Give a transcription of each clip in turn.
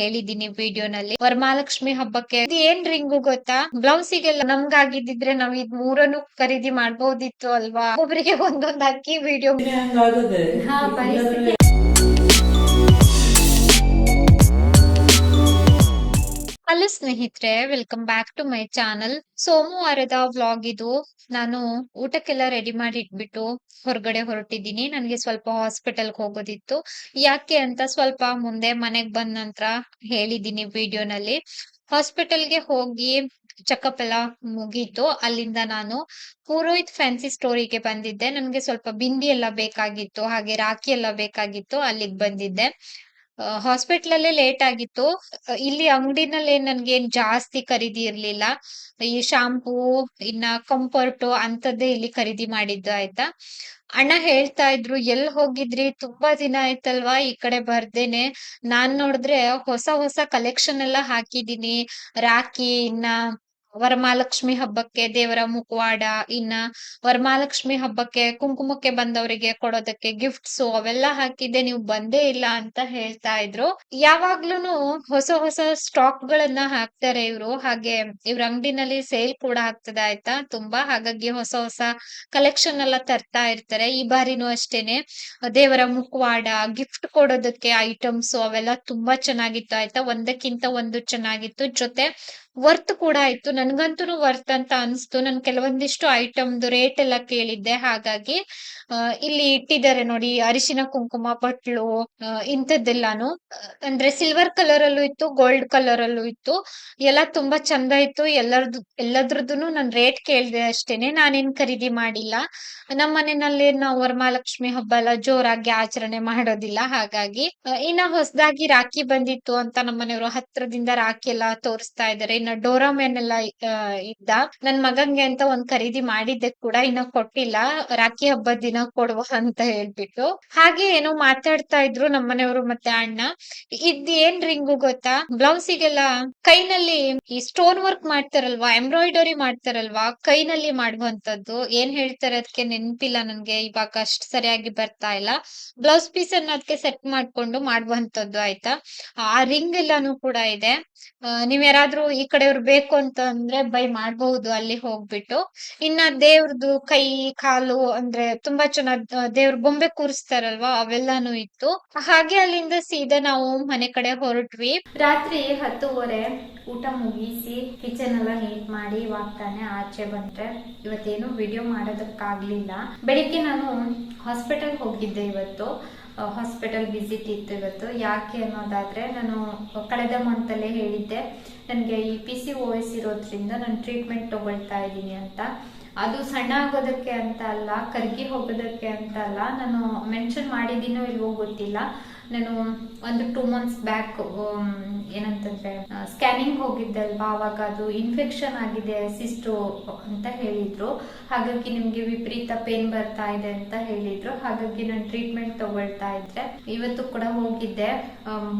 ಹೇಳಿದೀನಿ ವಿಡಿಯೋನಲ್ಲಿ. ವರಮಹಾಲಕ್ಷ್ಮಿ ಹಬ್ಬಕ್ಕೆ ಇದು ಏನ್ ರಿಂಗು ಗೊತ್ತಾ? ಬ್ಲೌಸಿಗೆಲ್ಲ ನಮ್ಗಾಗಿದ್ದಿದ್ರೆ ನಾವ್ ಇದ್ ಮೂರನ್ನು ಖರೀದಿ ಮಾಡಬಹುದಿತ್ತು ಅಲ್ವಾ? ಒಬ್ಬರಿಗೆ ಒಂದೊಂದ್ ಅಕ್ಕಿ ವಿಡಿಯೋ ಹಲೋ ಸ್ನೇಹಿತರೆ welcome back to my channel ಸೋಮವಾರದ ವ್ಲಾಗ್ ಇದು. ನಾನು ಊಟಕ್ಕೆಲ್ಲ ರೆಡಿ ಮಾಡಿ ಇಟ್ಬಿಟ್ಟು ಹೊರಗಡೆ ಹೊರಟಿದ್ದೀನಿ. ನನಗೆ ಸ್ವಲ್ಪ ಹಾಸ್ಪಿಟಲ್ಗೆ ಹೋಗೋದಿತ್ತು. ಯಾಕೆ ಅಂತ ಸ್ವಲ್ಪ ಮುಂದೆ ಮನೆಗ್ ಬಂದ ನಂತರ ಹೇಳಿದ್ದೀನಿ ವಿಡಿಯೋನಲ್ಲಿ. ಹಾಸ್ಪಿಟಲ್ಗೆ ಹೋಗಿ ಚೆಕಪ್ ಎಲ್ಲ ಮುಗೀತು. ಅಲ್ಲಿಂದ ನಾನು ಪುರೋಹಿತ್ ಫ್ಯಾನ್ಸಿ ಸ್ಟೋರಿಗೆ ಬಂದಿದ್ದೆ. ನನಗೆ ಸ್ವಲ್ಪ ಬಿಂದಿ ಎಲ್ಲ ಬೇಕಾಗಿತ್ತು. ಹಾಗೆ ರಾಖಿ ಎಲ್ಲ ಬೇಕಾಗಿತ್ತು. ಅಲ್ಲಿಗೆ ಬಂದಿದ್ದೆ. ಹಾಸ್ಪಿಟಲ್ ಅಲ್ಲೇ ಲೇಟ್ ಆಗಿತ್ತು. ಇಲ್ಲಿ ಅಂಗಡಿನಲ್ಲಿ ನನ್ಗೆ ಏನ್ ಜಾಸ್ತಿ ಖರೀದಿ ಇರ್ಲಿಲ್ಲ. ಈ ಶಾಂಪೂ ಇನ್ನ ಕಂಫರ್ಟ್ ಅಂತದ್ದೇ ಇಲ್ಲಿ ಖರೀದಿ ಮಾಡಿದ್ದು ಆಯ್ತಾ. ಅಣ್ಣ ಹೇಳ್ತಾ ಇದ್ರು ಎಲ್ ಹೋಗಿದ್ರಿ? ತುಂಬಾ ದಿನ ಆಯ್ತಲ್ವಾ? ಈ ಕಡೆ ಬರ್ದೇನೆ. ನಾನ್ ನೋಡಿದ್ರೆ ಹೊಸ ಹೊಸ ಕಲೆಕ್ಷನ್ ಎಲ್ಲ ಹಾಕಿದೀನಿ ರಾಖಿ, ಇನ್ನ ವರಮಹಾಲಕ್ಷ್ಮಿ ಹಬ್ಬಕ್ಕೆ ದೇವರ ಮುಖವಾಡ, ಇನ್ನ ವರಮಹಾಲಕ್ಷ್ಮಿ ಹಬ್ಬಕ್ಕೆ ಕುಂಕುಮಕ್ಕೆ ಬಂದವರಿಗೆ ಕೊಡೋದಕ್ಕೆ ಗಿಫ್ಟ್ಸ್ ಅವೆಲ್ಲ ಹಾಕಿದ್ದೆ, ನೀವು ಬಂದೇ ಇಲ್ಲ ಅಂತ ಹೇಳ್ತಾ ಇದ್ರು. ಯಾವಾಗ್ಲೂನು ಹೊಸ ಹೊಸ ಸ್ಟಾಕ್ ಗಳನ್ನ ಹಾಕ್ತಾರೆ ಇವ್ರು. ಹಾಗೆ ಇವ್ರ ಅಂಗಡಿನಲ್ಲಿ ಸೇಲ್ ಕೂಡ ಆಗ್ತದೆ ಆಯ್ತಾ? ತುಂಬಾ ಹಾಗಾಗಿ ಹೊಸ ಹೊಸ ಕಲೆಕ್ಷನ್ ಎಲ್ಲ ತರ್ತಾ ಇರ್ತಾರೆ. ಈ ಬಾರಿನೂ ಅಷ್ಟೇನೆ. ದೇವರ ಮುಖವಾಡ ಗಿಫ್ಟ್ ಕೊಡೋದಕ್ಕೆ ಐಟಮ್ಸ್ ಅವೆಲ್ಲ ತುಂಬಾ ಚೆನ್ನಾಗಿತ್ತು ಆಯ್ತಾ? ಒಂದಕ್ಕಿಂತ ಒಂದು ಚೆನ್ನಾಗಿತ್ತು. ಜೊತೆ ವರ್ತ್ ಕೂಡ ಆಯ್ತು. ನನ್ಗಂತೂ ವರ್ತ್ ಅಂತ ಅನ್ಸ್ತು. ನನ್ ಕೆಲವೊಂದಿಷ್ಟು ಐಟಮ್ದು ರೇಟ್ ಎಲ್ಲ ಕೇಳಿದ್ದೆ. ಹಾಗಾಗಿ ಇಲ್ಲಿ ಇಟ್ಟಿದ್ದಾರೆ ನೋಡಿ, ಅರಿಶಿನ, ಕುಂಕುಮ, ಬಟ್ಲು ಇಂಥದ್ದೆಲ್ಲಾನು. ಅಂದ್ರೆ ಸಿಲ್ವರ್ ಕಲರ್ ಅಲ್ಲೂ ಇತ್ತು ಗೋಲ್ಡ್ ಕಲರ್ ಅಲ್ಲೂ ಇತ್ತು. ಎಲ್ಲ ತುಂಬಾ ಚಂದ ಇತ್ತು. ಎಲ್ಲರದು ಎಲ್ಲದ್ರದ್ದು ನನ್ ರೇಟ್ ಕೇಳಿದೆ ಅಷ್ಟೇನೆ. ನಾನೇನ್ ಖರೀದಿ ಮಾಡಿಲ್ಲ. ನಮ್ಮ ಮನೆಯಲ್ಲಿ ನಾವು ವರಮಹಾಲಕ್ಷ್ಮಿ ಹಬ್ಬ ಎಲ್ಲ ಜೋರಾಗಿ ಆಚರಣೆ ಮಾಡೋದಿಲ್ಲ. ಹಾಗಾಗಿ ಇನ್ನ ಹೊಸದಾಗಿ ರಾಖಿ ಬಂದಿತ್ತು ಅಂತ ನಮ್ಮ ಮನೆಯವರು ಹತ್ರದಿಂದ ರಾಖಿ ಎಲ್ಲ ತೋರಿಸ್ತಾ ಇದಾರೆ ಇನ್ನ ಡೋರಾಮೆನ್ ಎಲ್ಲ ಇದ್ದ. ನನ್ ಮಗಂಗೆ ಅಂತ ಒಂದ್ ಖರೀದಿ ಮಾಡಿದ್ದೆ ಕೂಡ, ಇನ್ನ ಕೊಟ್ಟಿಲ್ಲ. ರಾಖಿ ಹಬ್ಬದ ದಿನ ಕೊಡುವ ಅಂತ ಹೇಳ್ಬಿಟ್ಟು. ಹಾಗೆ ಏನೋ ಮಾತಾಡ್ತಾ ಇದ್ರು ನಮ್ಮ ಮನೆಯವರು ಮತ್ತೆ ಅಣ್ಣ. ಇದ್ ಏನ್ ರಿಂಗು ಗೊತ್ತಾ? ಬ್ಲೌಸಿಗೆಲ್ಲ ಕೈನಲ್ಲಿ ಈ ಸ್ಟೋನ್ ವರ್ಕ್ ಮಾಡ್ತಾರಲ್ವಾ? ಎಂಬ್ರಾಯ್ಡರಿ ಮಾಡ್ತಾರಲ್ವಾ? ಕೈನಲ್ಲಿ ಮಾಡುವಂತದ್ದು ಏನ್ ಹೇಳ್ತಾರೆ ಅದಕ್ಕೆ ನೆನ್ಪಿಲ್ಲ ನನ್ಗೆ. ಇವಾಗ ಅಷ್ಟ್ ಸರಿಯಾಗಿ ಬರ್ತಾ ಇಲ್ಲ. ಬ್ಲೌಸ್ ಪೀಸ್ ಅನ್ನ ಅದಕ್ಕೆ ಸೆಟ್ ಮಾಡ್ಕೊಂಡು ಮಾಡುವಂತದ್ದು ಆಯ್ತಾ? ಆ ರಿಂಗ್ ಎಲ್ಲಾನು ಕೂಡ ಇದೆ. ನೀವ್ ಯಾರಾದ್ರೂ ಈ ಕಡೆಯವ್ರು ಬೇಕು ಅಂತ ಅಂದ್ರೆ ಬೈ ಮಾಡಬಹುದು ಅಲ್ಲಿ ಹೋಗ್ಬಿಟ್ಟು. ಇನ್ನ ದೇವ್ರದ್ದು ಕೈ, ಕಾಲು ಅಂದ್ರೆ ತುಂಬಾ ಚೆನ್ನಾಗ್ ದೇವ್ರ ಬೊಂಬೆ ಕೂರಿಸ್ತಾರಲ್ವಾ, ಅವೆಲ್ಲಾನು ಇತ್ತು. ಹಾಗೆ ಅಲ್ಲಿಂದ ಸೀದಾ ನಾವು ಮನೆ ಕಡೆ ಹೊರಟ್ವಿ. ರಾತ್ರಿ ಹತ್ತುವರೆ, ಊಟ ಮುಗಿಸಿ ಕಿಚನ್ ಎಲ್ಲ ನೀಟ್ ಮಾಡಿ ಇವಾಗ ತಾನೇ ಆಚೆ ಬಂದ್ರೆ ಇವತ್ತೇನು ವಿಡಿಯೋ ಮಾಡೋದಕ್ಕಾಗ್ಲಿಲ್ಲ. ಬೆಳಿಗ್ಗೆ ನಾನು ಹಾಸ್ಪಿಟಲ್ ಹೋಗಿದ್ದೆ ಇವತ್ತು. ಹಾಸ್ಪಿಟಲ್ ವಿಸಿಟ್ ಇತ್ತು ಇವತ್ತು. ಯಾಕೆ ಅನ್ನೋದಾದ್ರೆ ನಾನು ಕಳೆದ ಮಂತಲ್ಲೇ ಹೇಳಿದ್ದೆ. ನನಗೆ ಈ ಪಿ ಸಿ ಓ ಎಸ್ ಇರೋದ್ರಿಂದ ನಾನು ಟ್ರೀಟ್ಮೆಂಟ್ ತಗೊಳ್ತಾ ಇದ್ದೀನಿ ಅಂತ. ಅದು ಸಣ್ಣ ಆಗೋದಕ್ಕೆ ಅಂತ ಅಲ್ಲ, ಕರ್ಗಿ ಹೋಗೋದಕ್ಕೆ ಅಂತ ಅಲ್ಲ. ನಾನು ಮೆನ್ಷನ್ ಮಾಡಿದ್ದೀನೋ ಇಲ್ವೋ ಗೊತ್ತಿಲ್ಲ. ನಾನು ಒಂದು ಟೂ ಮಂತ್ಸ್ ಬ್ಯಾಕ್ ಏನಂತಂದ್ರೆ ಸ್ಕ್ಯಾನಿಂಗ್ ಹೋಗಿದ್ದಲ್ವಾ? ಅವಾಗ ಅದು ಇನ್ಫೆಕ್ಷನ್ ಆಗಿದೆ, ಸಿಸ್ಟು ಅಂತ ಹೇಳಿದ್ರು. ಹಾಗಾಗಿ ನಿಮ್ಗೆ ವಿಪರೀತ ಪೇನ್ ಬರ್ತಾ ಇದೆ ಅಂತ ಹೇಳಿದ್ರು. ಹಾಗಾಗಿ ನಾನು ಟ್ರೀಟ್ಮೆಂಟ್ ತಗೊಳ್ತಾ ಇದ್ದೆ. ಇವತ್ತು ಕೂಡ ಹೋಗಿದ್ದೆ.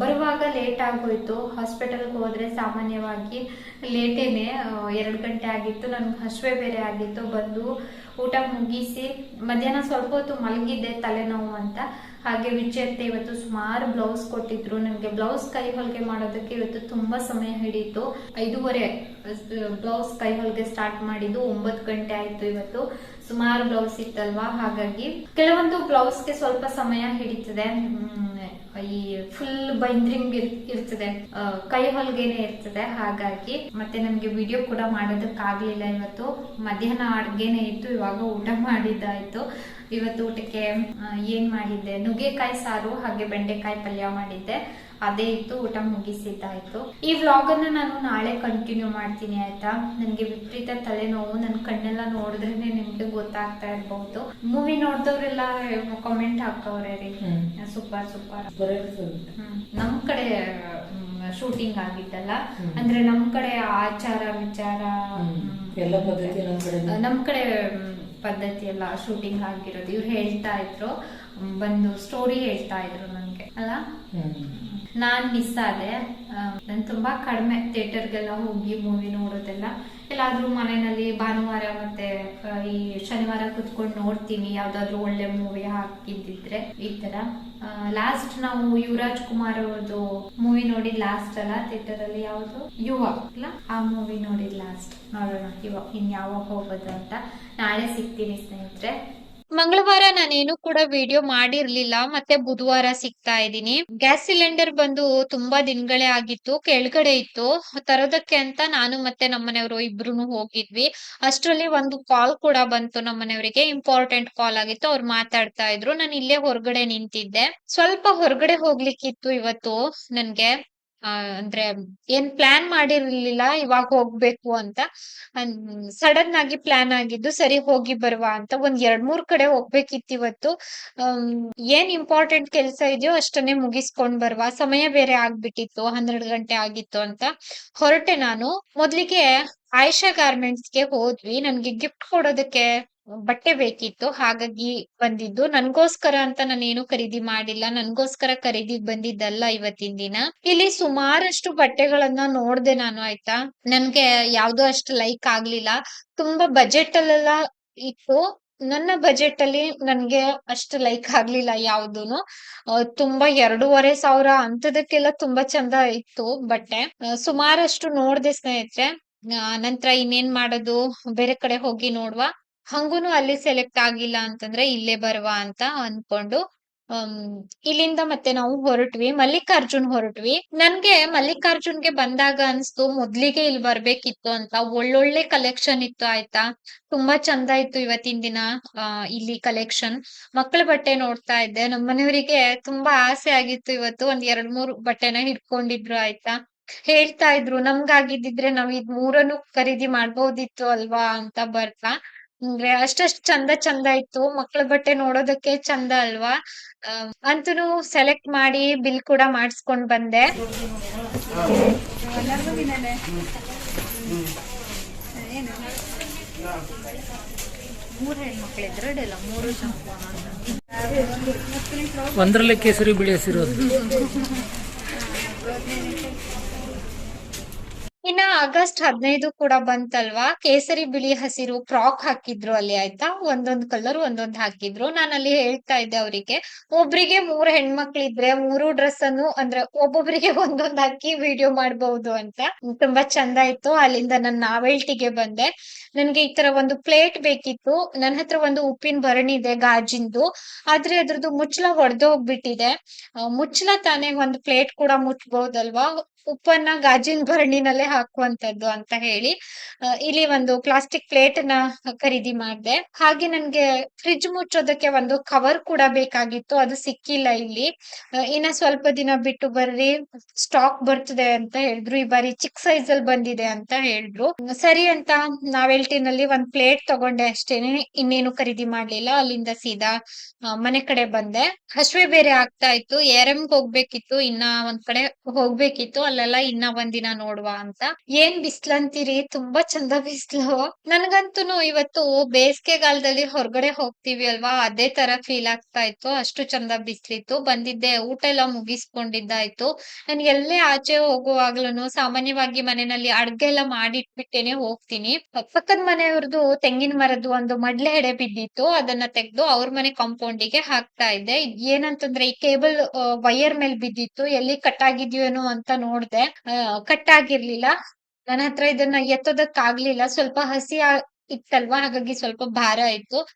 ಬರುವಾಗ ಲೇಟ್ ಆಗೋಯ್ತು. ಹಾಸ್ಪಿಟಲ್ಗೆ ಹೋದ್ರೆ ಸಾಮಾನ್ಯವಾಗಿ ಲೇಟೇನೆ ಎರಡು ಗಂಟೆ ಆಗಿತ್ತು. ನನ್ಗೆ ಹಸುವೆ ಬೇರೆ ಆಗಿತ್ತು. ಬಂದು ಊಟ ಮುಗಿಸಿ ಮಧ್ಯಾಹ್ನ ಸ್ವಲ್ಪ ಹೊತ್ತು ಮಲಗಿದ್ದೆ ತಲೆನೋವು ಅಂತ. ಹಾಗೆ ವಿಚೇರ್ತೆ ಇವತ್ತು ಸುಮಾರು ಬ್ಲೌಸ್ ಕೊಟ್ಟಿದ್ರು. ನನಗೆ ಬ್ಲೌಸ್ ಕೈ ಹೊಲಿಗೆ ಮಾಡೋದಕ್ಕೆ ಇವತ್ತು ತುಂಬಾ ಸಮಯ ಹಿಡಿಯಿತು. ಐದೂವರೆ ಬ್ಲೌಸ್ ಕೈ ಹೊಲಿಗೆ ಸ್ಟಾರ್ಟ್ ಮಾಡಿದ್ದು ಒಂಬತ್ತು ಗಂಟೆ ಆಯ್ತು ಇವತ್ತು. ಸುಮಾರು ಬ್ಲೌಸ್ ಇತ್ತಲ್ವಾ? ಹಾಗಾಗಿ ಕೆಲವೊಂದು ಬ್ಲೌಸ್ಗೆ ಸ್ವಲ್ಪ ಸಮಯ ಹಿಡಿತದೆ. ಈ ಫುಲ್ ಬೈಂದ್ರಿಂಗ್ ಇರ್ತದೆ. ಕೈ ಹೊಲಿಗೆನೆ ಇರ್ತದೆ. ಹಾಗಾಗಿ ಮತ್ತೆ ನಮ್ಗೆ ವಿಡಿಯೋ ಕೂಡ ಮಾಡೋದಕ್ಕಾಗ್ಲಿಲ್ಲ ಇವತ್ತು. ಮಧ್ಯಾಹ್ನ ಅಡ್ಗೆನೆ ಇತ್ತು. ಇವಾಗ ಊಟ ಮಾಡಿದ್ದಾಯ್ತು. ಇವತ್ತು ಊಟಕ್ಕೆ ಏನ್ ಮಾಡಿದ್ದೆ? ನುಗ್ಗೆಕಾಯಿ ಸಾರು ಹಾಗೆ ಬೆಂಡೆಕಾಯಿ ಪಲ್ಯ ಮಾಡಿದ್ದೆ. ಅದೇ ಇತ್ತು ಊಟ ಮುಗಿಸಿದ್ದಾಯ್ತು ಈ ವ್ಲಾಗ್ ಅನ್ನ ನಾನು ನಾಳೆ ಕಂಟಿನ್ಯೂ ಮಾಡ್ತೀನಿ ಆಯ್ತಾ? ನನ್ಗೆ ವಿಪರೀತ ತಲೆನೋವು ನನ್ ಕಣ್ಣೆಲ್ಲ ನೋಡಿದ್ರೇನೆ ನಿಮ್ಗೆ ಗೊತ್ತಾಗ್ತಾ ಇರಬಹುದು ಮೂವಿ ನೋಡಿದವ್ರೆಲ್ಲ ಕಾಮೆಂಟ್ ಹಾಕವ್ರೆ ರೀ. ಸೂಪರ್ ಸೂಪರ್ ನಮ್ ಕಡೆ ಶೂಟಿಂಗ್ ಆಗಿದ್ದಲ್ಲ ಅಂದ್ರೆ ನಮ್ ಕಡೆ ಆಚಾರ ವಿಚಾರ ನಮ್ ಕಡೆ ಪದ್ಧತಿ ಎಲ್ಲ ಶೂಟಿಂಗ್ ಆಗಿರೋದು. ಇವ್ರು ಹೇಳ್ತಾ ಇದ್ರು. ಬಂದು ಸ್ಟೋರಿ ಹೇಳ್ತಾ ಇದ್ರು ನನ್ಗೆ. ಅಲ್ಲ? ನಾನ್ ಮಿಸ್ ಆದೆ. ನಾನು ತುಂಬಾ ಕಡಿಮೆ ಥಿಯೇಟರ್ಗೆಲ್ಲ ಹೋಗಿ ಮೂವಿ ನೋಡೋದೆಲ್ಲ. ಎಲ್ಲಾದ್ರೂ ಮನೆಯಲ್ಲಿ ಭಾನುವಾರ ಮತ್ತೆ ಈ ಶನಿವಾರ ಕುತ್ಕೊಂಡು ನೋಡ್ತೀನಿ. ಯಾವ್ದಾದ್ರು ಒಳ್ಳೆ ಮೂವಿ ಹಾಕಿದ್ದಿದ್ರೆ ಈ ತರ. ಲಾಸ್ಟ್ ನಾವು ಯುವರಾಜ್ ಕುಮಾರ್ ಅವ್ರದ್ದು ಮೂವಿ ನೋಡಿದ್ ಲಾಸ್ಟ್ ಅಲ್ಲ? ಥಿಯೇಟರ್ ಅಲ್ಲಿ ಯಾವ್ದು? ಯುವ ಅಲ್ಲ? ಆ ಮೂವಿ ನೋಡಿದ್ ಲಾಸ್ಟ್ ನೋಡೋಣ. ಯುವ ಇನ್ ಯಾವಾಗ ಹೋಗೋದು ಅಂತ. ನಾಳೆ ಸಿಗ್ತೀನಿ ಸ್ನೇಹಿತರೆ. ಮಂಗಳವಾರ ನಾನೇನು ಕೂಡ ವಿಡಿಯೋ ಮಾಡಿರ್ಲಿಲ್ಲ, ಮತ್ತೆ ಬುಧವಾರ ಸಿಗ್ತಾ ಇದ್ದೀನಿ. ಗ್ಯಾಸ್ ಸಿಲಿಂಡರ್ ಬಂದು ತುಂಬಾ ದಿನಗಳೇ ಆಗಿತ್ತು, ಕೆಳಗಡೆ ಇತ್ತು. ತರೋದಕ್ಕೆ ಅಂತ ನಾನು ಮತ್ತೆ ನಮ್ಮನೆಯವರು ಇಬ್ರು ಹೋಗಿದ್ವಿ. ಅಷ್ಟರಲ್ಲಿ ಒಂದು ಕಾಲ್ ಕೂಡ ಬಂತು ನಮ್ಮನೆಯವರಿಗೆ ಇಂಪಾರ್ಟೆಂಟ್ ಕಾಲ್ ಆಗಿತ್ತು, ಅವ್ರು ಮಾತಾಡ್ತಾ ಇದ್ರು. ನಾನು ಇಲ್ಲೇ ಹೊರಗಡೆ ನಿಂತಿದ್ದೆ. ಸ್ವಲ್ಪ ಹೊರಗಡೆ ಹೋಗ್ಲಿಕ್ಕಿತ್ತು ಇವತ್ತು ನನ್ಗೆ. ಅಂದ್ರೆ ಏನ್ ಪ್ಲಾನ್ ಮಾಡಿರ್ಲಿಲ್ಲ, ಇವಾಗ ಹೋಗ್ಬೇಕು ಅಂತ. ಸಡನ್ ಆಗಿ ಪ್ಲಾನ್ ಆಗಿದ್ದು ಸರಿ ಹೋಗಿ ಬರುವ ಅಂತ ಒಂದ್ ಎರಡ್ ಮೂರ್ ಕಡೆ ಹೋಗ್ಬೇಕಿತ್ತು ಇವತ್ತು. ಏನ್ ಇಂಪಾರ್ಟೆಂಟ್ ಕೆಲ್ಸ ಇದೆಯೋ ಅಷ್ಟನ್ನೇ ಮುಗಿಸ್ಕೊಂಡ್ ಬರುವ. ಸಮಯ ಬೇರೆ ಆಗ್ಬಿಟ್ಟಿತ್ತು, ಹನ್ನೆರಡು ಗಂಟೆ ಆಗಿತ್ತು ಅಂತ. ಹೊರಟೆ ನಾನು. ಮೊದ್ಲಿಗೆ ಆಯಿಷಾ ಗಾರ್ಮೆಂಟ್ಸ್ಗೆ ಹೋದ್ವಿ. ನನ್ಗೆ ಗಿಫ್ಟ್ ಕೊಡೋದಕ್ಕೆ ಬಟ್ಟೆ ಬೇಕಿತ್ತು, ಹಾಗಾಗಿ ಬಂದಿದ್ದು. ನನ್ಗೋಸ್ಕರ ಅಂತ ನಾನೇನು ಖರೀದಿ ಮಾಡಿಲ್ಲ. ನನ್ಗೋಸ್ಕರ ಖರೀದಿ ಬಂದಿದ್ದಲ್ಲ ಇವತ್ತಿನ ದಿನ. ಇಲ್ಲಿ ಸುಮಾರಷ್ಟು ಬಟ್ಟೆಗಳನ್ನ ನೋಡ್ದೆ ನಾನು, ಆಯ್ತಾ? ನನ್ಗೆ ಯಾವ್ದು ಅಷ್ಟು ಲೈಕ್ ಆಗ್ಲಿಲ್ಲ. ತುಂಬಾ ಬಜೆಟ್ ಅಲ್ಲೆಲ್ಲ ಇತ್ತು. ನನ್ನ ಬಜೆಟ್ ಅಲ್ಲಿ ನನ್ಗೆ ಅಷ್ಟು ಲೈಕ್ ಆಗ್ಲಿಲ್ಲ ಯಾವ್ದೂನು. ತುಂಬಾ ಎರಡೂವರೆ ಸಾವಿರ ಅಂತದಕ್ಕೆಲ್ಲ ತುಂಬಾ ಚಂದ ಇತ್ತು ಬಟ್ಟೆ. ಸುಮಾರಷ್ಟು ನೋಡ್ದೆ ಸ್ನೇಹಿತರೆ. ನಂತರ ಇನ್ನೇನ್ ಮಾಡೋದು? ಬೇರೆ ಕಡೆ ಹೋಗಿ ನೋಡ್ವಾ? ಹಂಗೂನು ಅಲ್ಲಿ ಸೆಲೆಕ್ಟ್ ಆಗಿಲ್ಲ ಅಂತಂದ್ರೆ ಇಲ್ಲೇ ಬರುವ ಅಂತ ಅನ್ಕೊಂಡು ಇಲ್ಲಿಂದ ಮತ್ತೆ ನಾವು ಹೊರಟ್ವಿ. ಮಲ್ಲಿಕಾರ್ಜುನ್ ಹೊರಟ್ವಿ. ನನ್ಗೆ ಮಲ್ಲಿಕಾರ್ಜುನ್ಗೆ ಬಂದಾಗ ಅನ್ಸ್ತು, ಮೊದ್ಲಿಗೆ ಇಲ್ಲಿ ಬರ್ಬೇಕಿತ್ತು ಅಂತ. ಒಳ್ಳೊಳ್ಳೆ ಕಲೆಕ್ಷನ್ ಇತ್ತು ಆಯ್ತಾ? ತುಂಬಾ ಚಂದ ಇತ್ತು ಇವತ್ತಿನ ದಿನ ಇಲ್ಲಿ ಕಲೆಕ್ಷನ್ ಮಕ್ಕಳ ಬಟ್ಟೆ ನೋಡ್ತಾ ಇದ್ದೆ. ನಮ್ಮ ಮನೆಯವರಿಗೆ ತುಂಬಾ ಆಸೆ ಆಗಿತ್ತು ಇವತ್ತು. ಒಂದ್ ಎರಡ್ ಮೂರು ಬಟ್ಟೆನ ಹಿಡ್ಕೊಂಡಿದ್ರು ಆಯ್ತಾ? ಹೇಳ್ತಾ ಇದ್ರು, ನಮ್ಗಾಗಿದ್ದಿದ್ರೆ ನಾವ್ ಇದ್ ಮೂರನ್ನು ಖರೀದಿ ಮಾಡ್ಬೋದಿತ್ತು ಅಲ್ವಾ? ಅಂತ ಬರ್ತಾ. ಅಂದ್ರೆ ಅಷ್ಟಷ್ಟ್ ಚಂದ ಚಂದ ಇತ್ತು. ಮಕ್ಕಳ ಬಟ್ಟೆ ನೋಡೋದಕ್ಕೆ ಚಂದ ಅಲ್ವಾ? ಅಂತೂ ಸೆಲೆಕ್ಟ್ ಮಾಡಿ ಬಿಲ್ ಕೂಡ ಮಾಡಿಸ್ಕೊಂಡ್ ಬಂದೆ. ಒಂದರಲ್ಲೇ ಕೇಸರಿ ಬಿಳಿ ಹಸಿರೋದು ಇನ್ನ ಆಗಸ್ಟ್ ಹದಿನೈದು ಕೂಡ ಬಂತಲ್ವಾ? ಕೇಸರಿ ಬಿಳಿ ಹಸಿರು ಫ್ರಾಕ್ ಹಾಕಿದ್ರು ಅಲ್ಲಿ, ಆಯ್ತಾ? ಒಂದೊಂದ್ ಕಲರ್ ಒಂದೊಂದ್ ಹಾಕಿದ್ರು. ನಾನು ಅಲ್ಲಿ ಹೇಳ್ತಾ ಇದ್ದೆ ಅವರಿಗೆ, ಒಬ್ರಿಗೆ ಮೂರ್ ಹೆಣ್ಮಕ್ಳಿದ್ರೆ ಮೂರು ಡ್ರೆಸ್ ಅನ್ನು ಅಂದ್ರೆ ಒಬ್ಬೊಬ್ರಿಗೆ ಒಂದೊಂದ್ ಹಾಕಿ ವಿಡಿಯೋ ಮಾಡ್ಬಹುದು ಅಂತ. ತುಂಬಾ ಚಂದ ಇತ್ತು ಅಲ್ಲಿಂದ ನಾನು ನಾವೆಲ್ಟಿಗೆ ಬಂದೆ. ನನ್ಗೆ ಈ ತರ ಒಂದು ಪ್ಲೇಟ್ ಬೇಕಿತ್ತು. ನನ್ನ ಹತ್ರ ಒಂದು ಉಪ್ಪಿನ ಭರಣಿ ಇದೆ ಗಾಜಿಂದು. ಆದ್ರೆ ಅದ್ರದ್ದು ಮುಚ್ಚಳ ಹೊಡೆದೋಗ್ಬಿಟ್ಟಿದೆ ಮುಚ್ಚಳ ತಾನೇ ಒಂದು ಪ್ಲೇಟ್ ಕೂಡ ಮುಚ್ಚಬಹುದಲ್ವಾ? ಉಪ್ಪನ್ನ ಗಾಜಿನ ಭರಣಿನಲ್ಲೇ ಹಾಕುವಂತದ್ದು ಅಂತ ಹೇಳಿ ಇಲ್ಲಿ ಒಂದು ಪ್ಲಾಸ್ಟಿಕ್ ಪ್ಲೇಟ್ನ ಖರೀದಿ ಮಾಡಿದೆ. ಹಾಗೆ ನನ್ಗೆ ಫ್ರಿಜ್ ಮುಚ್ಚೋದಕ್ಕೆ ಒಂದು ಕವರ್ ಕೂಡ ಬೇಕಾಗಿತ್ತು, ಅದು ಸಿಕ್ಕಿಲ್ಲ ಇಲ್ಲಿ. ಇನ್ನ ಸ್ವಲ್ಪ ದಿನ ಬಿಟ್ಟು ಬರ್ರಿ ಸ್ಟಾಕ್ ಬರ್ತದೆ ಅಂತ ಹೇಳಿದ್ರು. ಈ ಬಾರಿ ಚಿಕ್ಕ ಸೈಜ್ ಅಲ್ಲಿ ಬಂದಿದೆ ಅಂತ ಹೇಳಿದ್ರು. ಸರಿ ಅಂತ ನಾವೆಲ್ಟಿನಲ್ಲಿ ಒಂದ್ ಪ್ಲೇಟ್ ತಗೊಂಡೆ ಅಷ್ಟೇನೆ, ಇನ್ನೇನು ಖರೀದಿ ಮಾಡ್ಲಿಲ್ಲ. ಅಲ್ಲಿಂದ ಸೀದಾ ಮನೆ ಕಡೆ ಬಂದೆ. ಹಶ್ವೆ ಬೇರೆ ಆಗ್ತಾ ಇತ್ತು ಏರಮ್ಗ್ ಹೋಗ್ಬೇಕಿತ್ತು, ಇನ್ನ ಒಂದ್ ಕಡೆ ಹೋಗ್ಬೇಕಿತ್ತು. ಅಲ್ಲೆಲ್ಲ ಇನ್ನ ಒಂದಿನ ನೋಡುವ ಅಂತ. ಏನ್ ಬಿಸ್ಲಂತೀರಿ? ತುಂಬಾ ಚಂದ ಬಿಸ್ಲು. ನನ್ಗಂತೂನು ಇವತ್ತು ಬೇಸಿಗೆಗಾಲದಲ್ಲಿ ಹೊರಗಡೆ ಹೋಗ್ತೀವಿ ಅಲ್ವಾ? ಅದೇ ತರ ಫೀಲ್ ಆಗ್ತಾ ಇತ್ತು. ಅಷ್ಟು ಚಂದ ಬಿಸ್ಲಿತ್ತು. ಬಂದಿದ್ದೆ, ಊಟ ಎಲ್ಲ ಮುಗಿಸ್ಕೊಂಡಿದ್ದಾಯ್ತು. ನನ್ಗೆ ಎಲ್ಲೇ ಆಚೆ ಹೋಗುವಾಗ್ಲೂ ಸಾಮಾನ್ಯವಾಗಿ ಮನೆಯಲ್ಲಿ ಅಡ್ಗೆ ಎಲ್ಲ ಮಾಡಿಟ್ಬಿಟ್ಟೇನೆ ಹೋಗ್ತೀನಿ. ಪಕ್ಕದ ಮನೆಯವ್ರದ್ದು ತೆಂಗಿನ ಮರದ್ದು ಒಂದು ಮಡ್ಲೆ ಎಡೆ ಬಿದ್ದಿತ್ತು. ಅದನ್ನ ತೆಗೆದು ಅವ್ರ ಮನೆ ಕಾಂಪೌಂಡಿಗೆ ಹಾಕ್ತಾ ಇದ್ದೆ. ಏನಂತಂದ್ರೆ ಈ ಕೇಬಲ್ ವೈರ್ ಮೇಲೆ ಬಿದ್ದಿತ್ತು. ಎಲ್ಲಿ ಕಟ್ ಆಗಿದ್ಯೋನೋ ಅಂತ ನೋಡ್ದೆ. ಕಟ್ ಆಗಿರ್ಲಿಲ್ಲ ನನ್ನ ಹತ್ರ ಇದನ್ನ ಎತ್ತೋದಕ್ ಆಗ್ಲಿಲ್ಲ ಸ್ವಲ್ಪ ಹಸಿ ಇತ್ತಲ್ವಾ? ಹಾಗಾಗಿ ಸ್ವಲ್ಪ ಭಾರ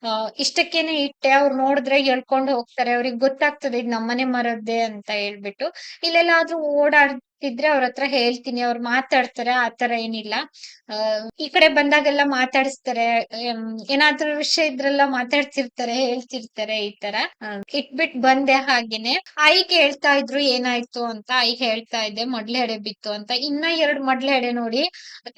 ಆ, ಇಷ್ಟಕ್ಕೇನೆ ಇಟ್ಟೆ. ಅವ್ರು ನೋಡಿದ್ರೆ ಎಳ್ಕೊಂಡ್ ಹೋಗ್ತಾರೆ. ಅವ್ರಿಗೆ ಗೊತ್ತಾಗ್ತದೆ ಇದು ನಮ್ಮನೆ ಮರದ್ದೇ ಅಂತ ಹೇಳ್ಬಿಟ್ಟು. ಇಲ್ಲೆಲ್ಲಾದ್ರೂ ಓಡಾಡ್ತಿದ್ರೆ ಅವ್ರ ಹತ್ರ ಹೇಳ್ತೀನಿ, ಅವ್ರು ಮಾತಾಡ್ತಾರೆ ಆತರ ಏನಿಲ್ಲ. ಈ ಕಡೆ ಬಂದಾಗೆಲ್ಲ ಮಾತಾಡಿಸ್ತಾರೆ ಏನಾದ್ರೂ ವಿಷಯ ಇದ್ರೆಲ್ಲ ಮಾತಾಡ್ತಿರ್ತಾರೆ, ಹೇಳ್ತಿರ್ತಾರೆ ಈ ತರ ಇಟ್ಬಿಟ್ ಬಂದೆ ಹಾಗೇನೆ. ಆಯಿಗೆ ಹೇಳ್ತಾ ಇದ್ರು ಏನಾಯ್ತು ಅಂತ ಆಯಿಗೆ ಹೇಳ್ತಾ ಇದ್ದೆ ಮೊಡ್ಲೆ ಎಡೆ ಬಿತ್ತು ಅಂತ. ಇನ್ನ ಎರಡ್ ಮೊಡ್ಲೆ ಎಡೆ ನೋಡಿ,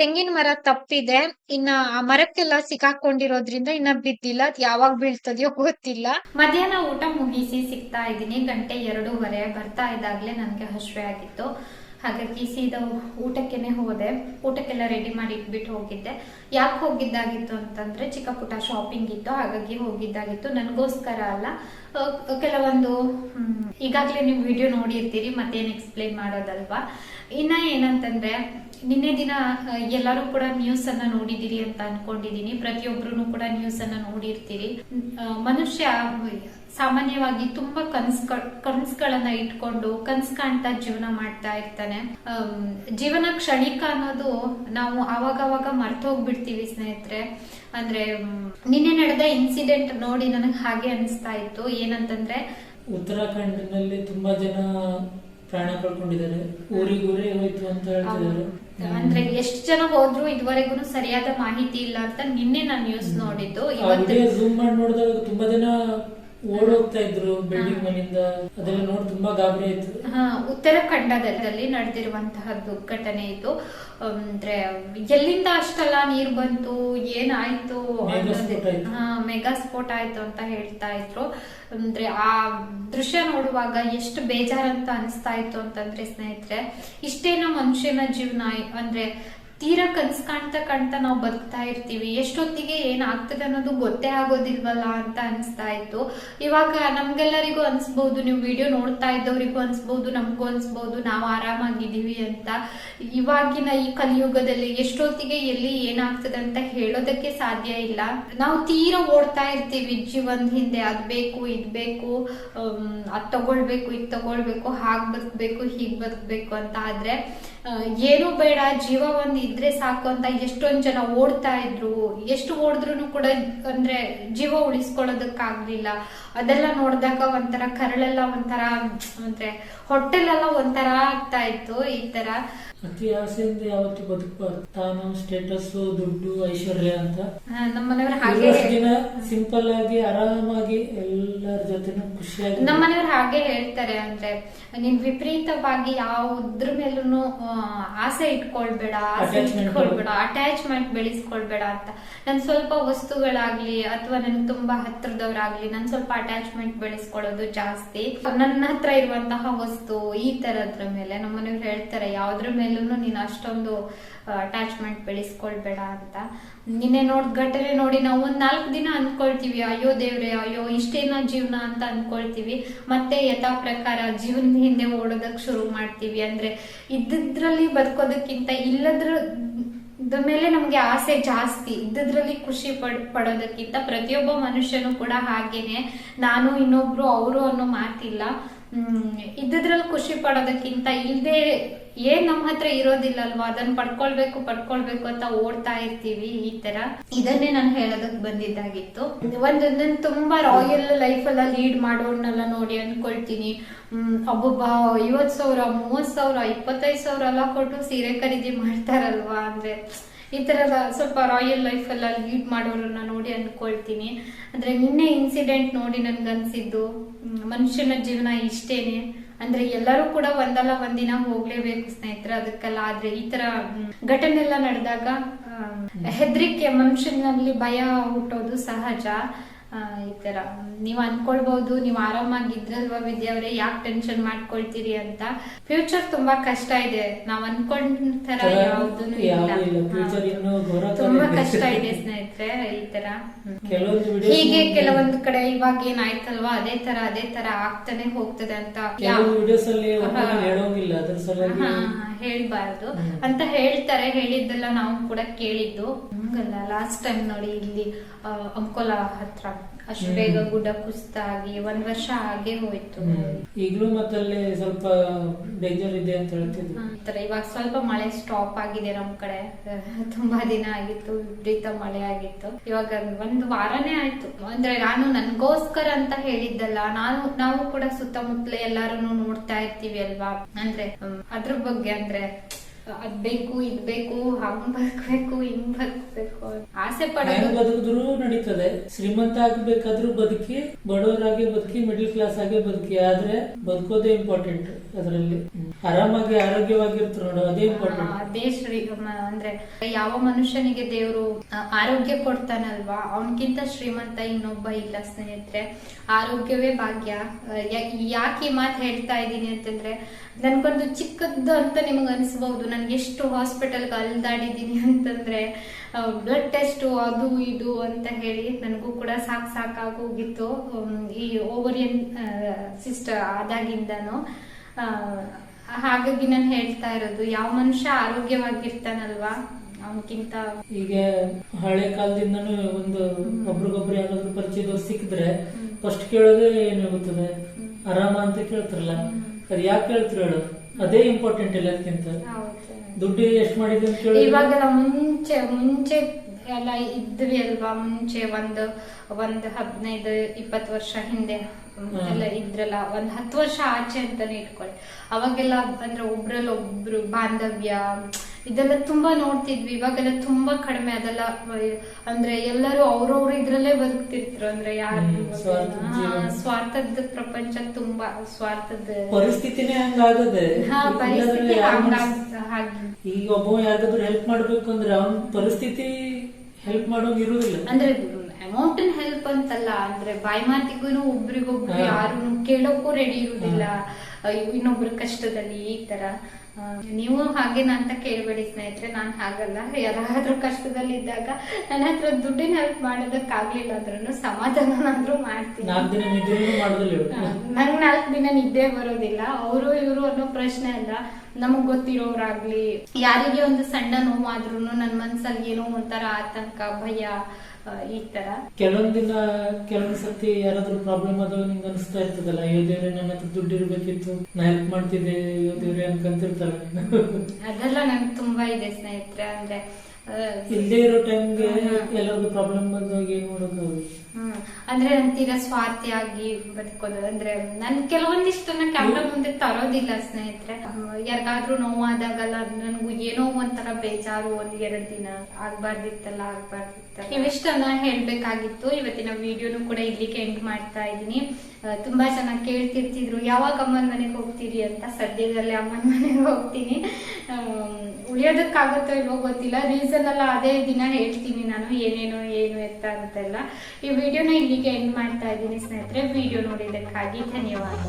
ತೆಂಗಿನ ಮರ ತಪ್ಪಿದೆ. ಇನ್ನ ಆ ಮರಕ್ಕೆಲ್ಲ ಸಿಕ್ಕಾಕೊಂಡಿರೋದ್ರಿಂದ ಇನ್ನ ಬಿದ್ದಿಲ್ಲ. ಅದ್ ಯಾವಾಗ ಬೀಳ್ತದೆಯೋ ಗೊತ್ತಿಲ್ಲ. ಮಧ್ಯಾಹ್ನ ಊಟ ಮುಗಿಸಿ ಸಿಗ್ತಾ ಇದ್ದೀನಿ. ಗಂಟೆ ಎರಡೂವರೆ, ಬರ್ತಾ ಇದ್ದಾಗ್ಲೇ ನನ್ಗೆ ಹಶ್ವೆ ಆಗಿತ್ತು. ಹಾಗಾಗಿ ಸೀದಾ ಊಟಕ್ಕೆನೆ ಹೋದೆ. ಊಟಕ್ಕೆಲ್ಲ ರೆಡಿ ಮಾಡಿ ಇಟ್ಬಿಟ್ಟು ಹೋಗಿದ್ದೆ. ಯಾಕೆ ಹೋಗಿದ್ದಾಗಿತ್ತು ಅಂತಂದ್ರೆ ಚಿಕ್ಕ ಪುಟ್ಟ ಶಾಪಿಂಗ್ ಇತ್ತು. ಹಾಗಾಗಿ ಹೋಗಿದ್ದಾಗಿತ್ತು. ನನಗೋಸ್ಕರ ಅಲ್ಲ. ಕೆಲವೊಂದು ಈಗಾಗಲೇ ನೀವು ವಿಡಿಯೋ ನೋಡಿರ್ತೀರಿ, ಮತ್ತೇನು ಎಕ್ಸ್ಪ್ಲೈನ್ ಮಾಡೋದಲ್ವಾ? ಇನ್ನ ಏನಂತಂದ್ರೆ, ನಿನ್ನೆ ದಿನ ಎಲ್ಲರೂ ಕೂಡ ನ್ಯೂಸ್ ಅನ್ನ ನೋಡಿದಿರಿ ಅಂತ ಅನ್ಕೊಂಡಿದೀನಿ ಪ್ರತಿಯೊಬ್ರು ಕೂಡ ನ್ಯೂಸ್ ಅನ್ನ ನೋಡಿರ್ತೀರಿ. ಮನುಷ್ಯ, ಸಾಮಾನ್ಯವಾಗಿ ತುಂಬಾ ಕನ್ಸ್ ಕನ್ಸ್ಗಳನ್ನ ಇಟ್ಕೊಂಡು, ಕನ್ಸ್ ಕಾಣ್ತಾ ಜೀವನ ಮಾಡ್ತಾ ಇರ್ತಾನೆ. ಜೀವನ ಕ್ಷಣಿಕ ಅನ್ನೋದು ನಾವು ಆವಾಗವಾಗ ಮರ್ತೋಗ್ಬಿಡ್ತೀವಿ ಸ್ನೇಹಿತರೆ. ಅಂದ್ರೆ ನಿನ್ನೆ ನಡೆದ ಇನ್ಸಿಡೆಂಟ್ ನೋಡಿ ನನಗೆ ಹಾಗೆ ಅನಿಸ್ತಾ ಇತ್ತು. ಏನಂತಂದ್ರೆ, ಉತ್ತರಾಖಂಡ್ನಲ್ಲಿ ತುಂಬಾ ಜನ ಪ್ರಾಣ ಕಳ್ಕೊಂಡಿದ್ದಾರೆ. ಊರಿಗೂರೇ ಹೋಯ್ತು ಅಂತ ಹೇಳ್ತಿದ್ದಾರೆ. ಅಂದ್ರೆ ಎಷ್ಟು ಜನ ಹೋದ್ರು ಇದುವರೆಗೂ ಸರಿಯಾದ ಮಾಹಿತಿ ಇಲ್ಲ ಅಂತ ನಿನ್ನೆ ನಾನು ನ್ಯೂಸ್ ನೋಡಿದ್ದು. ಇವತ್ತು ಜೂಮ್ ಮಾಡಿ ನೋಡಿದಾಗ ತುಂಬಾ ಜನ ಓಡೋಗ್ತಾ ಇದ್ರು ಬಿಲ್ಡಿಂಗ್ ಮೇಲಿಂದ ಅದೆಲ್ಲ ನೋಡಿ ತುಂಬಾ ಗಾಬರಿ ಆಯ್ತು. ಹಾ, ಉತ್ತರಾಖಂಡದಲ್ಲಿ ನಡೆದಿರುವಂತಹ ದುರ್ಘಟನೆ ಇದು. ಅಂದ್ರೆ ಎಲ್ಲಿಂದ ಅಷ್ಟೆಲ್ಲ ನೀರ್ ಬಂತು ಏನಾಯ್ತು. ಹಾ ಮೆಗಾ ಸ್ಫೋಟ ಆಯ್ತು ಅಂತ ಹೇಳ್ತಾ ಇದ್ರು. ಅಂದ್ರೆ ಆ ದೃಶ್ಯ ನೋಡುವಾಗ ಎಷ್ಟು ಬೇಜಾರಂತ ಅನಿಸ್ತಾ ಇತ್ತು ಅಂತಂದ್ರೆ ಸ್ನೇಹಿತರೆ ಇಷ್ಟೇನ ಮನುಷ್ಯನ ಜೀವನ ಅಂದ್ರೆ ತೀರಾ ಕನ್ಸ್ ಕಾಣ್ತಾ ಕಾಣ್ತಾ ನಾವು ಬದುಕ್ತಾ ಇರ್ತೀವಿ. ಎಷ್ಟೊತ್ತಿಗೆ ಏನಾಗ್ತದೆ ಅನ್ನೋದು ಗೊತ್ತೇ ಆಗೋದಿಲ್ವಲ್ಲ ಅಂತ ಅನಿಸ್ತಾ ಇತ್ತು. ಇವಾಗ ನಮ್ಗೆಲ್ಲರಿಗೂ ಅನ್ಸ್ಬಹುದು ನೀವು ವಿಡಿಯೋ ನೋಡ್ತಾ ಇದ್ದವರಿಗೂ ಅನ್ಸ್ಬಹುದು ನಮಗೂ ಅನ್ಸ್ಬಹುದು ನಾವು ಆರಾಮಾಗಿದ್ದೀವಿ ಅಂತ. ಇವಾಗಿನ ಈ ಕಲಿಯುಗದಲ್ಲಿ ಎಷ್ಟೊತ್ತಿಗೆ ಎಲ್ಲಿ ಏನಾಗ್ತದೆ ಅಂತ ಹೇಳೋದಕ್ಕೆ ಸಾಧ್ಯ ಇಲ್ಲ. ನಾವು ತೀರಾ ಓಡ್ತಾ ಇರ್ತೀವಿ. ಜೀವನದ ಹಿಂದೆ ಅದ್ ಬೇಕು, ಇದ್ ಬೇಕು ಅದ್ ತಗೊಳ್ಬೇಕು, ಇದ್ ತಗೊಳ್ಬೇಕು, ಹಾಗ್ ಬದುಕ್ಬೇಕು, ಹೀಗ್ ಬದುಕ್ಬೇಕು ಅಂತ. ಆದ್ರೆ ಏನೂ ಬೇಡ, ಜೀವ ಒಂದು ಇದ್ರೆ ಸಾಕು ಅಂತ ಎಷ್ಟೊಂದ್ ಜನ ಓಡ್ತಾ ಇದ್ರು. ಎಷ್ಟು ಓಡಿದ್ರು ಕೂಡ ಅಂದ್ರೆ ಜೀವ ಉಳಿಸ್ಕೊಳ್ಳೋದಕ್ಕಾಗ್ಲಿಲ್ಲ. ಅದೆಲ್ಲ ನೋಡಿದಾಗ ಒಂಥರ ಕರಳೆಲ್ಲ ಒಂಥರ, ಅಂದ್ರೆ ಹೊಟ್ಟೆಲೆಲ್ಲ ಒಂಥರ ಆಗ್ತಾ ಇತ್ತು ಈ ತರ. ಅತಿ ಆಸೆಯಿಂದ ಯಾವತ್ತು ಬದುಕಬಾರ್ದು. ತಾನು ಸ್ಟೇಟಸ್ ದುಡ್ಡು ಐಶ್ವರ್ಯ ಅಂತ. ಹಾಗೆ ದಿನ ಸಿಂಪಲ್ ಆಗಿ ಆರಾಮಾಗಿ ಎಲ್ಲರ ಜೊತೆನೂ ಖುಷಿಯಾಗಿ ನಮ್ಮನೆಯವ್ರು ಹಾಗೆ ಹೇಳ್ತಾರೆ ಅಂದ್ರೆ ನೀನ್ ವಿಪರೀತವಾಗಿ ಯಾವುದ್ರ ಮೇಲೂ ಆಸೆ ಇಟ್ಕೊಳ್ಬೇಡ ಆಸೆ Attachment ಇಟ್ಕೊಳ್ಬೇಡ ಅಟ್ಯಾಚ್ಮೆಂಟ್ ಬೆಳೆಸ್ಕೊಳ್ಬೇಡ ಅಂತ. ನನ್ ಸ್ವಲ್ಪ ವಸ್ತುಗಳಾಗ್ಲಿ ಅಥವಾ ನನ್ ತುಂಬಾ ಹತ್ರದವ್ರಾಗ್ಲಿ ನನ್ ಸ್ವಲ್ಪ ಅಟ್ಯಾಚ್ಮೆಂಟ್ ಬೆಳೆಸ್ಕೊಳ್ಳೋದು ಜಾಸ್ತಿ. ನನ್ನ ಹತ್ರ ಇರುವಂತಹ ವಸ್ತು ಈ ತರದ್ರ ಮೇಲೆ ನಮ್ಮನೆಯವ್ರು ಹೇಳ್ತಾರೆ ಯಾವ್ದ್ರ ಮೇಲೂ ನೀನ್ ಅಷ್ಟೊಂದು ಅಟ್ಯಾಚ್ಮೆಂಟ್ ಬೆಳೆಸ್ಕೊಳ್ಬೇಡ ಅಂತ. ನಿನ್ನೆ ನೋಡ್ ಘಟನೆ ನೋಡಿ ನಾವು ಒಂದ್ ನಾಲ್ಕು ದಿನ ಅಂದ್ಕೊಳ್ತೀವಿ ಅಯ್ಯೋ ದೇವ್ರೆ, ಅಯ್ಯೋ ಇಷ್ಟೇನ ಜೀವನ ಅಂತ ಅಂದ್ಕೊಳ್ತೀವಿ ಮತ್ತೆ ಯಥಾ ಪ್ರಕಾರ ಜೀವನ ಹಿಂದೆ ಓಡೋದಕ್ ಶುರು ಮಾಡ್ತೀವಿ. ಅಂದ್ರೆ ಇದ್ದಿದ್ರಲ್ಲಿ ಬದುಕೋದಕ್ಕಿಂತ ಇಲ್ಲದ್ರ ಮೇಲೆ ನಮ್ಗೆ ಆಸೆ ಜಾಸ್ತಿ. ಇದ್ದದ್ರಲ್ಲಿ ಖುಷಿ ಪಡ್, ಪಡೋದಕ್ಕಿಂತ ಪ್ರತಿಯೊಬ್ಬ ಮನುಷ್ಯನು ಕೂಡ ಹಾಗೇನೆ. ನಾನು ಇನ್ನೊಬ್ರು, ಅವರು ಅನ್ನೋ ಮಾತಿಲ್ಲ. ಹ್ಮ್, ಇದ್ದದ್ರಲ್ಲಿ ಖುಷಿ ಪಡೋದಕ್ಕಿಂತ ಇಲ್ದೇ ಏನ್ ನಮ್ಮ ಹತ್ರ ಇರೋದಿಲ್ಲ ಅಲ್ವಾ ಅದನ್ನ ಪಡ್ಕೊಳ್ಬೇಕು ಪಡ್ಕೊಳ್ಬೇಕು ಅಂತ ಓಡ್ತಾ ಇರ್ತೀವಿ ಈ ತರ. ಇದನ್ನೇ ನಾನು ಹೇಳೋದಕ್ ಬಂದಿದ್ದಾಗಿತ್ತು. ಒಂದೊಂದನ್ ತುಂಬಾ ರಾಯಲ್ ಲೈಫ್ ಎಲ್ಲ ಲೀಡ್ ಮಾಡೋರ್ನೆಲ್ಲ ನೋಡಿ ಅನ್ಕೊಳ್ತೀನಿ. ಹ್ಮ್ ಒಬ್ಬೊಬ್ಬ ಐವತ್ ಸಾವಿರ ಮೂವತ್ ಸಾವಿರ, ಇಪ್ಪತ್ತೈದು ಸಾವಿರ ಎಲ್ಲ ಕೊಟ್ಟು ಸೀರೆ ಖರೀದಿ ಮಾಡ್ತಾರಲ್ವಾ ಅಂದ್ರೆ, ಈ ತರದ ಸ್ವಲ್ಪ ರಾಯಲ್ ಲೈಫ್ ಎಲ್ಲ ಲೀಡ್ ಮಾಡೋರನ್ನ ನೋಡಿ ಅನ್ಕೊಳ್ತೀನಿ. ಅಂದ್ರೆ ನಿನ್ನೆ ಇನ್ಸಿಡೆಂಟ್ ನೋಡಿ ನನ್ಗನ್ಸಿದ್ದು. ಮನುಷ್ಯನ ಜೀವನ ಇಷ್ಟೇನೆ. ಅಂದ್ರೆ ಎಲ್ಲರೂ ಕೂಡ ಒಂದಲ್ಲ ಒಂದಿನ ಹೋಗ್ಲೇಬೇಕು ಸ್ನೇಹಿತರೆ ಅದಕ್ಕೆಲ್ಲ. ಆದ್ರೆ ಈ ತರ ಘಟನೆ ಎಲ್ಲ ನಡೆದಾಗ ಹೆದರಿಕೆ ಮನುಷ್ಯನಲ್ಲಿ ಭಯ ಹುಟ್ಟೋದು ಸಹಜ. ಈ ತರ ನೀವ್ ಅನ್ಕೊಳ್ಬಹುದು ನೀವ್ ಆರಾಮಾಗಿದ್ರಲ್ವಾ ವಿದ್ಯಾವ್ರೆ ಯಾಕೆ ಟೆನ್ಷನ್ ಮಾಡ್ಕೊಳ್ತೀರಿ ಅಂತ. ಫ್ಯೂಚರ್ ತುಂಬಾ ಕಷ್ಟ ಇದೆ. ನಾವ್ ಅನ್ಕೊಂಡ್ ತರ ಯಾವ್ದೂನು ಯಾವ್ದೂ ಇಲ್ಲ. ತುಂಬಾ ಕಷ್ಟ ಇದೆ ಸ್ನೇಹಿತರೆ ಈ ತರ. ಹೀಗೆ ಕೆಲವೊಂದ್ ಕಡೆ ಇವಾಗ ಏನಾಯ್ತಲ್ವಾ ಅದೇ ತರ ಅದೇ ತರ ಆಗ್ತಾನೆ ಹೋಗ್ತದೆ ಅಂತ. ಕೆಲವು ವಿಡಿಯೋಸ್ ಅಲ್ಲಿ. ಹೇಳೋಂಗಿಲ್ಲ ಅದ್ರ ಸಲುವಾಗಿ ಹಾ, ಹೇಳ್ಬಾರ್ದು. ಅಂತ ಹೇಳ್ತಾರೆ ಹೇಳಿದ್ದೆಲ್ಲ ನಾವು ಕೂಡ ಕೇಳಿದ್ದು. ಹಂಗಲ್ಲ ಲಾಸ್ಟ್ ಟೈಮ್ ನೋಡಿ ಇಲ್ಲಿ ಅಂಕೋಲಾ ಹತ್ರ. ಅಷ್ಟು ಬೇಗ ಗುಡ್ಡ ಕುಸ್ತಾಗಿ ಒಂದ್ ವರ್ಷ ಹಾಗೆ ಹೋಯ್ತು. ಈಗಲೂ ಮತ್ತಲ್ಲಿ ಸ್ವಲ್ಪ ಇದೆ ಅಂತ ಹೇಳ್ತಿದ್ರು. ಇವಾಗ ಸ್ವಲ್ಪ ಮಳೆ ಸ್ಟಾಪ್ ಆಗಿದೆ ನಮ್ ಕಡೆ. ತುಂಬಾ ದಿನ ಆಗಿತ್ತು ವಿಪರೀತ ಮಳೆ ಆಗಿತ್ತು. ಇವಾಗ ಒಂದು ವಾರನೇ ಆಯ್ತು. ಅಂದ್ರೆ ನಾನು ನನ್ಗೋಸ್ಕರ ಅಂತ ಹೇಳಿದ್ದಲ್ಲ ನಾನು ನಾವು ಕೂಡ ಸುತ್ತಮುತ್ತಲ ಎಲ್ಲಾರು ನೋಡ್ತಾ ಇರ್ತೀವಿ ಅಲ್ವಾ? ಅಂದ್ರೆ ಅದ್ರ ಬಗ್ಗೆ ಅಂದ್ರೆ ಅದ್ ಬೇಕು ಇದ್ ಬೇಕು ಹಂಗ್ ಆಸೆ ಪಡೋದು. ಬದುಕಿದ್ರು ನಡೀತದೆ. ಶ್ರೀಮಂತ ಆಗ್ಬೇಕಾದ್ರೂ ಬದುಕಿ ಬಡವರಾಗಿ ಬದುಕಿ ಮಿಡಿಲ್ ಕ್ಲಾಸ್ ಆಗಿ ಬದುಕಿ ಆದ್ರೆ ಬದುಕೋದೇ ಇಂಪಾರ್ಟೆಂಟ್ ಅದರಲ್ಲಿ. ಆರಾಮಾಗಿ ಆರೋಗ್ಯವಾಗಿರ್ತಾರೆ ನೋಡು ಅದೇ ಇಂಪಾರ್ಟೆಂಟ್ ಅದೇ ಶ್ರೀ ಅಂದ್ರೆ ಯಾವ ಮನುಷ್ಯನಿಗೆ ದೇವರು ಆರೋಗ್ಯ ಕೊಡ್ತಾನಲ್ವಾ? ಅವನ್ಕಿಂತ ಶ್ರೀಮಂತ ಇನ್ನೊಬ್ಬ ಇಲ್ಲ ಸ್ನೇಹಿತರೆ. ಆರೋಗ್ಯವೇ ಭಾಗ್ಯ. ಯಾಕೆ ಈ ಮಾತು ಹೇಳ್ತಾ ಇದ್ದೀನಿ ಅಂತಂದ್ರೆ ನನ್ಗೊಂದು ಚಿಕ್ಕದ್ದು ಅಂತ ನಿಮಗೆ ಅನಿಸ್ಬಹುದು ನನ್ಗೆ ಎಷ್ಟು ಹಾಸ್ಪಿಟಲ್ಗೆ ಅಲ್ದಾಡಿದ್ದೀನಿ ಅಂತಂದ್ರೆ ಬ್ಲಡ್ ಟೆಸ್ಟು ಅದು ಇದು ಅಂತ ಹೇಳಿ ನನಗೂ ಕೂಡ ಸಾಕು ಸಾಕಾಗೋಗಿತ್ತು ಈ ಓವರಿಯನ್ ಸಿಸ್ಟ ಆದಾಗಿಂದನು. ಹಾಗಾಗಿ ನಾನು ಹೇಳ್ತಾ ಇರೋದು ಯಾವ ಮನುಷ್ಯ ಆರೋಗ್ಯವಾಗಿರ್ತಾನಲ್ವಾ? ಅವನಕ್ಕಿಂತ ಈಗ ಹಳೆ ಕಾಲದಿಂದನು ಒಂದು ಒಬ್ರಿಗೊಬ್ರು ಯಾರಾದ್ರೂ ಪರಿಚಯದವ್ರು ಸಿಕ್ಕಿದ್ರೆ ಫಸ್ಟ್ ಕೇಳೋದೇ ಏನಾಗುತ್ತದೆ? ಆರಾಮ ಅಂತ ಕೇಳ್ತಿರಲ್ಲ? ಅದ್ ಯಾಕೆ ಕೇಳ್ತೀರ ಹೇಳು? ಅದೇ ಇಂಪಾರ್ಟೆಂಟ್ ಎಲ್ಲದಕ್ಕಿಂತ. ದುಡ್ಡು ಎಷ್ಟು ಮಾಡಿದ್ರು ಅಂತ ಹೇಳಿ ಇವಾಗೆಲ್ಲ ಮುಂಚೆ ಮುಂಚೆ ಎಲ್ಲ ಇದ್ವಿ ಅಲ್ವಾ? ಮುಂಚೆ ಒಂದು ಒಂದ್ ಹದಿನೈದು ಇಪ್ಪತ್ತು ವರ್ಷ ಹಿಂದೆ. ಎಲ್ಲ ಇದ್ರಲ್ಲ ಒಂದ್ ಹತ್ತು ವರ್ಷ ಆಚೆ ಅಂತಾನೆ ಇಟ್ಕೊಳ್ಳಿ ಅವಾಗೆಲ್ಲ ಅಂದ್ರೆ ಒಬ್ರಲ್ಲಿ ಒಬ್ರು ಬಾಂಧವ್ಯ ಇದೆಲ್ಲ ತುಂಬಾ ನೋಡ್ತಿದ್ವಿ. ಇವಾಗೆಲ್ಲ ತುಂಬಾ ಕಡಿಮೆ ಅದೆಲ್ಲ ಅಂದ್ರೆ ಎಲ್ಲರೂ ಅವ್ರವ್ರ ಇದ್ರಲ್ಲೇ ಬದುಕ್ತಿರ್ತಾರೆ ಅಂದ್ರೆ ಯಾರು ಸ್ವಾರ್ಥದ ಪ್ರಪಂಚ ತುಂಬಾ ಸ್ವಾರ್ಥದ ಪರಿಸ್ಥಿತಿನೇ ಹಂಗಾಗದೆ ಈಗ ಒಬ್ಬ ಯಾರಿಗಾದ್ರೂ ಹೆಲ್ಪ್ ಮಾಡ್ಬೇಕು ಅಂದ್ರೆ ಅವನ್ ಪರಿಸ್ಥಿತಿ ಹೆಲ್ಪ್ ಮಾಡೋಂಗ್ ಇರುವುದಿಲ್ಲ. ಅಂದ್ರೆ ಅಮೌಂಟ್ ಹೆಲ್ಪ್ ಅಂತಲ್ಲ ಅಂದ್ರೆ ಬಾಯಿ ಮಾತಿಗೂ ಒಬ್ರಿಗೊಬ್ರು. ಯಾರು ಕೇಳೋಕ್ಕೂ ರೆಡಿ ಇರುದಿಲ್ಲ ಅಯ್ಯೋ, ಇನ್ನೊಬ್ರ ಕಷ್ಟದಲ್ಲಿ ಈ ತರ. ನೀವು ಹಾಗೇನ ಅಂತ ಕೇಳಬೇಡಿ ಸ್ನೇಹಿತರೆ ನಾನ್ ಹಾಗಲ್ಲ. ಯಾರಾದ್ರೂ ಕಷ್ಟದಲ್ಲಿ ಇದ್ದಾಗ ನನ್ನ ಹತ್ರ ದುಡ್ಡಿನ ಹೆಲ್ಪ್ ಮಾಡೋದಕ್ಕಾಗ್ಲಿಲ್ಲ ಅಂದ್ರೂ ಸಮಾಧಾನನಾದ್ರೂ ಮಾಡ್ತೀನಿ. ನಂಗ್ ನಾಲ್ಕು ದಿನ ನಿದ್ದೆ ಬರೋದಿಲ್ಲ. ಅವರು ಇವರು ಅನ್ನೋ ಪ್ರಶ್ನೆ ಅಲ್ಲ. ನಮಗ್ ಗೊತ್ತಿರೋರಾಗ್ಲಿ ಯಾರಿಗೆ ಒಂದು ಸಣ್ಣ ನೋವಾದ್ರೂ ನನ್ ಮನ್ಸಲ್ಲಿ ಏನೋ ಒಂಥರ ಆತಂಕ ಭಯ ಈ ತರ. ಕೆಲವೊಂದಿನ ದಿನ ಕೆಲವೊಂದ್ ಸತಿ ಯಾರಾದ್ರೂ ಪ್ರಾಬ್ಲಮ್ ಆದಾಗ ನಿಂಗೆ ಅನಿಸ್ತಾ ಇರ್ತದಲ್ಲ ಯೋದೇವ್ರೆ ದೇವ್ರೆ ನನ್ನ ಹತ್ರ ದುಡ್ಡು ಇರ್ಬೇಕಿತ್ತು ನಾ ಹೆಲ್ಪ್ ಮಾಡ್ತಿದ್ದೆ ಯೋದೇವ್ರೆ ಅನ್ಕಂತಿರ್ತಾರ. ಅದೆಲ್ಲ ನಂಗೆ ತುಂಬಾ ಇದೆ ಸ್ನೇಹಿತರೆ ಅಂದ್ರೆ ಆ, ಇಲ್ಲೇ ಇರೋ ಟೈಮ್ಗೆ ಎಲ್ಲರಿಗೂ ಪ್ರಾಬ್ಲಮ್ ಬಂದಾಗ ಏನ್ ಮಾಡೋದು ಹ್ಮ್. ಅಂದ್ರೆ ನನ್ ತೀರಾ ಸ್ವಾರ್ಥಿಯಾಗಿ ಬದುಕೋದು. ಅಂದ್ರೆ ನನ್ ಕೆಲವೊಂದಿಷ್ಟನ್ನ ಕ್ಯಾಮ್ರಾ ಮುಂದೆ ತರೋದಿಲ್ಲ ಸ್ನೇಹಿತರೆ. ಯಾರಿಗಾದ್ರೂ ನೋವಾದಾಗಲ್ಲ ನನ್ಗೂ ಏನೋ ಒಂಥರ ಬೇಜಾರು ಒಂದ್ ಎರಡ್ ದಿನ ಆಗ್ಬಾರ್ದಿತ್ತಲ್ಲ ಆಗ್ಬಾರ್ದಿತ್ತಲ್ಲ. ಇವಿಷ್ಟನ್ನ ಹೇಳ್ಬೇಕಾಗಿತ್ತು. ಇವತ್ತಿನ ವಿಡಿಯೋನು ಕೂಡ ಇಲ್ಲಿಗೆ ಎಂಡ್ ಮಾಡ್ತಾ ಇದೀನಿ ತುಂಬಾ ಚೆನ್ನಾಗಿ ಕೇಳ್ತಿರ್ತಿದ್ರು, ಯಾವಾಗ ಅಮ್ಮನ ಮನೆಗೆ ಹೋಗ್ತೀರಿ ಅಂತ. ಸದ್ಯದಲ್ಲೇ ಅಮ್ಮನ ಮನೆಗೆ ಹೋಗ್ತೀನಿ. ಉಳಿಯೋದಕ್ಕಾಗುತ್ತೋ ಇಲ್ವೋ ಗೊತ್ತಿಲ್ಲ. ರೀಸನ್ ಎಲ್ಲ ಅದೇ ದಿನ ಹೇಳ್ತೀನಿ ನಾನು ಏನೇನು, ಏನು ಎತ್ತ ಅಂತೆಲ್ಲ ಈ ವಿಡಿಯೋನ ಇಲ್ಲಿಗೆ ಎಂಡ್ ಮಾಡ್ತಾ ಇದ್ದೀನಿ ಸ್ನೇಹಿತರೆ. ವಿಡಿಯೋ ನೋಡಿದ್ದಕ್ಕಾಗಿ ಧನ್ಯವಾದ